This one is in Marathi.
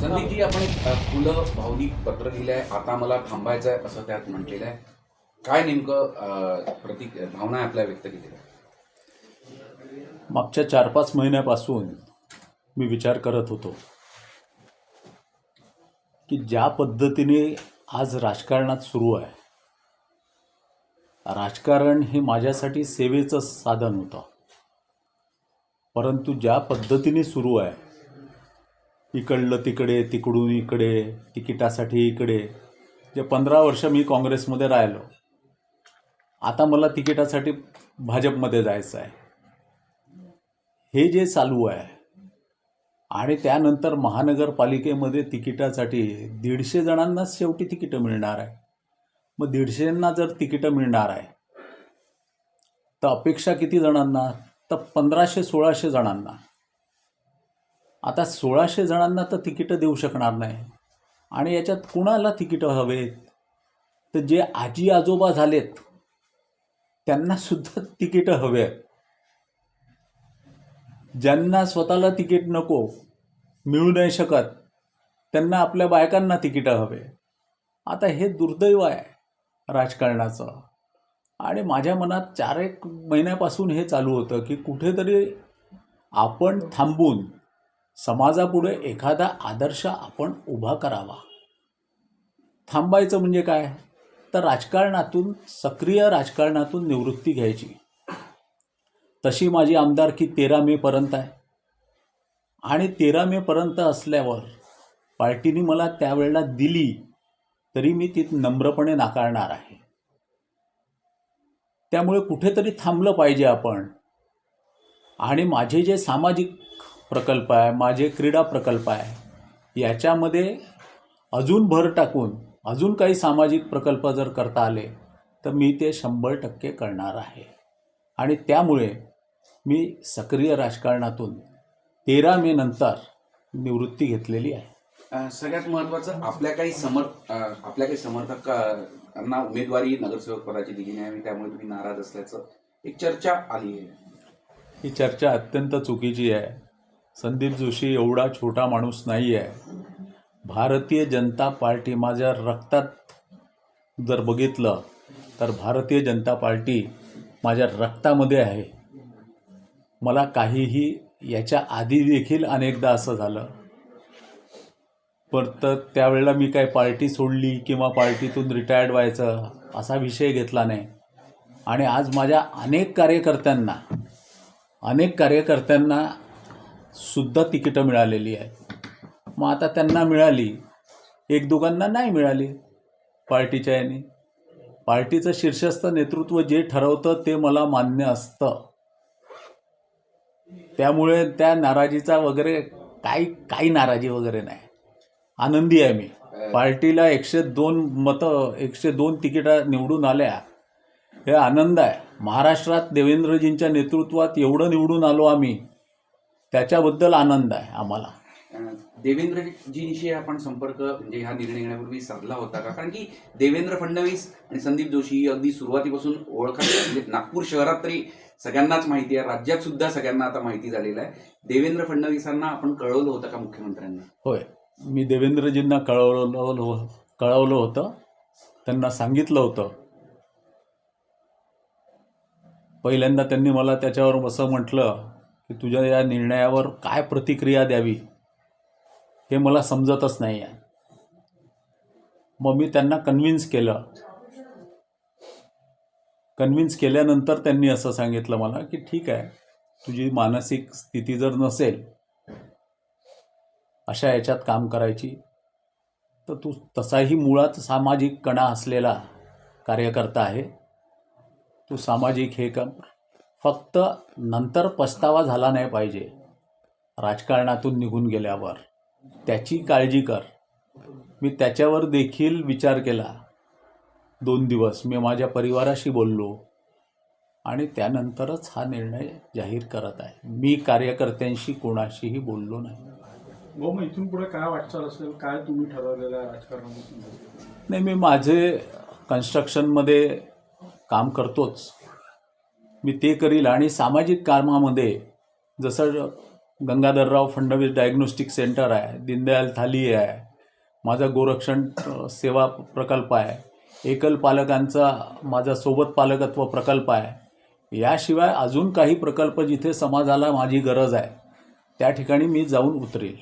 संदीपजी आपण एक फुलं भावनिक पत्र लिहिलंय आता मला थांबायचं आहे असं त्यात म्हटलेलं आहे काय नेमकं प्रतिक प्रतीक भावना आहे आपल्या व्यक्त केलेल्या मागच्या चार पाच महिन्यापासून मी विचार करत होतो की ज्या पद्धतीने आज राजकारणात सुरू आहे राजकारण हे माझ्यासाठी सेवेचं साधन होतं. परंतु ज्या पद्धतीने सुरू आहे इकडलं तिकडे तिकडून इकडे तिकिटासाठी इकडे. जे पंधरा वर्ष मी काँग्रेसमध्ये राहिलो. आता मला तिकिटासाठी भाजपमध्ये जायचं आहे. हे जे चालू आहे आणि त्यानंतर महानगरपालिकेमध्ये तिकिटासाठी दीडशे जणांनाच शेवटी तिकीटं मिळणार आहे. मग दीडशेंना जर तिकीटं मिळणार आहे तर अपेक्षा किती जणांना? तर पंधराशे सोळाशे जणांना. आता सोळाशे जणांना तर तिकीटं देऊ शकणार नाही. आणि याच्यात कुणाला तिकीटं हवेत? तर जे आजी आजोबा झालेत त्यांनासुद्धा तिकीटं हवे आहेत. ज्यांना स्वतःला तिकीट नको मिळू नाही शकत त्यांना आपल्या बायकांना तिकीटं हवे. आता हे दुर्दैव आहे राजकारणाचं. आणि माझ्या मनात चार एक महिन्यापासून हे चालू होतं की कुठेतरी आपण थांबून समाजापुढे एखादा आदर्श आपण उभा करावा. थांबायचं म्हणजे काय? तर राजकारणातून सक्रिय राजकारणातून निवृत्ती घ्यायची. तशी माझी आमदारकी तेरा मेपर्यंत आहे. आणि तेरा मेपर्यंत असल्यावर पार्टीने मला त्यावेळेला दिली तरी मी ती नम्रपणे नाकारणार आहे. त्यामुळे कुठेतरी थांबलं पाहिजे आपण. आणि माझे जे सामाजिक प्रकल्प आहे माझे क्रीडा प्रकल्प आहे. याच्यामध्ये अजून भर टाकून अजून काही सामाजिक प्रकल्प जर करता आले तर मी ते शंभर टक्के करणार आहे. आणि त्यामुळे मी सक्रिय राजकारणातून तेरा मे नंतर निवृत्ती घेतलेली आहे. सगळ्यात महत्वाचं आपल्या काही समर आपल्या काही समर्थकांना उमेदवारी नगरसेवक पदाची दिली नाही आणि त्यामुळे तुम्ही नाराज असल्याचं एक चर्चा आली आहे. ही चर्चा अत्यंत चुकीची आहे. संदीप जोशी एवढा छोटा माणूस नाही आहे भारतीय जनता पार्टी माझ्या रक्तात जर बघितलं तर भारतीय जनता पार्टी माझ्या रक्तामध्ये आहे. मला काहीही याच्या आधी देखील अनेकदा असं झालं. पण तर त्यावेळेला मी काय पार्टी सोडली किंवा पार्टीतून रिटायर्ड व्हायचं असा विषय घेतला नाही. आणि आज माझ्या अनेक कार्यकर्त्यांना अनेक कार्यकर्त्यांना सुद्धा तिकीटं मिळालेली आहेत. मग आता त्यांना मिळाली एक दोघांना नाही मिळाली पार्टीच्या याने. पार्टीचं शीर्षस्थ नेतृत्व जे ठरवतं ते मला मान्य असतं. त्यामुळे त्या नाराजीचा वगैरे काही काही नाराजी वगैरे नाही. आनंदी आहे मी. पार्टीला एकशे दोन मतं एकशे दोन तिकीटं निवडून आल्या. हे आनंद आहे. महाराष्ट्रात देवेंद्रजींच्या नेतृत्वात एवढं निवडून आलो आम्ही. त्याच्याबद्दल आनंद आहे आम्हाला. देवेंद्रजींशी आपण संपर्क म्हणजे हा निर्णय घेण्यापूर्वी साधला होता का? कारण की देवेंद्र फडणवीस आणि संदीप जोशी अगदी सुरुवातीपासून ओळखायचे म्हणजे नागपूर शहरात तरी सगळ्यांनाच माहिती आहे. राज्यात सुद्धा सगळ्यांना आता माहिती झालेलं आहे. देवेंद्र फडणवीसांना आपण कळवलं होतं का मुख्यमंत्र्यांना? होय. मी देवेंद्रजींना कळवलं कळवलं होतं. त्यांना सांगितलं होतं. पहिल्यांदा त्यांनी मला त्याच्यावर असं म्हटलं की तुझ्या या निर्णयावर काय प्रतिक्रिया द्यावी हे मला समजतच नाही आहे मग मी त्यांना कन्व्हिन्स केलं. कन्व्हिन्स केल्यानंतर त्यांनी असं सांगितलं मला की ठीक आहे तुझी मानसिक स्थिती जर नसेल अशा याच्यात काम करायची तर तू तसाही मुळात सामाजिक कणा असलेला कार्यकर्ता आहे. तू सामाजिक हे काम फक्त नंतर पस्तावा झाला नाही पाहिजे. राजकारणातून निघून गेल्यावर. त्याची काळजी कर. मी त्याच्यावर देखील विचार केला. दोन दिवस मी माझ्या परिवाराशी बोललो आणि त्यानंतरच हा निर्णय जाहीर करत आहे. मी कार्यकर्त्यांशी कोणाशीही बोललो नाही. भाऊ मग इथून पुढे काय वाटचाल असेल? काय तुम्ही ठरवलेलं आहे नाही मी माझे कन्स्ट्रक्शनमध्ये काम करतोच. मी ते करील आणि सामाजिक कामामध्ये जसं गंगाधरराव फडणवीस डायग्नोस्टिक सेंटर आहे दीनदयाल थाली आहे माझा गोरक्षण सेवा प्रकल्प आहे एकल पालकांचा माझा सोबत पालकत्व प्रकल्प आहे याशिवाय अजून काही प्रकल्प जिथे समाजाला माझी गरज आहे त्या ठिकाणी मी जाऊन उतरेल.